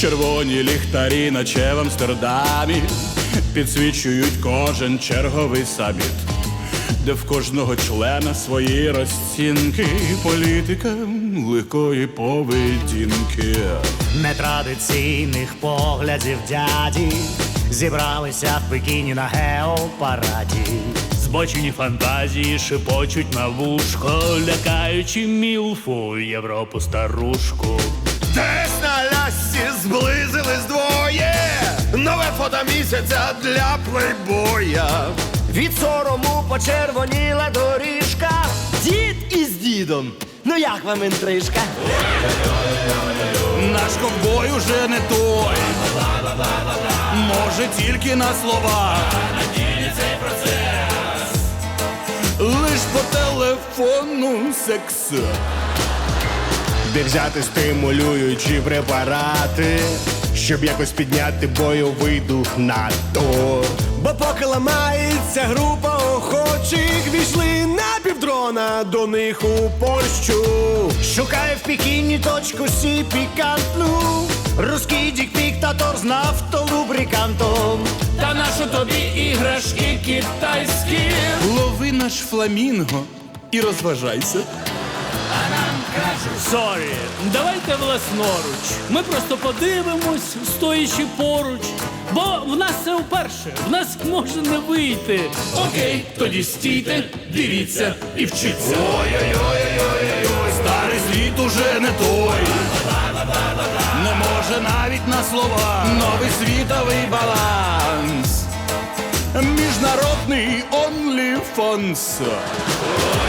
Червоні ліхтарі, наче в Амстердамі, підсвічують кожен черговий саміт, де в кожного члена свої розцінки, політика легкої поведінки. нетрадиційних поглядів дяді зібралися в Пекіні на геопараді. Збочені фантазії шепочуть на вушко, лякаючи мілфу Європу старушку. Десь на лясці зблизились двоє. Нове фото місяця для плейбоя. Від сорому почервоніла доріжка. Дід із дідом. Ну як вам інтрижка? Наш ковбой уже не той. Може тільки на словах. Лиш по телефону секс. Де взяти стимулюючі препарати, щоб якось підняти бойовий дух НАТО. Бо поки ламається група охочих, війшли на півдрона до них у Польщу. Шукає в Пекіні точку сі пікантну. Руський диктатор з нафтолубрикантом. Та нащо тобі іграшки китайські? Лови наш фламінго і розважайся. Сорі, давайте власноруч. Ми просто подивимось, стоячи поруч. Бо в нас це вперше, в нас може не вийти. Окей, тоді стійте, дивіться і вчіться. Ой-ой-ой, старий світ уже не той. Не може навіть на слова. Новий світовий баланс. Міжнародний OnlyFans. Ти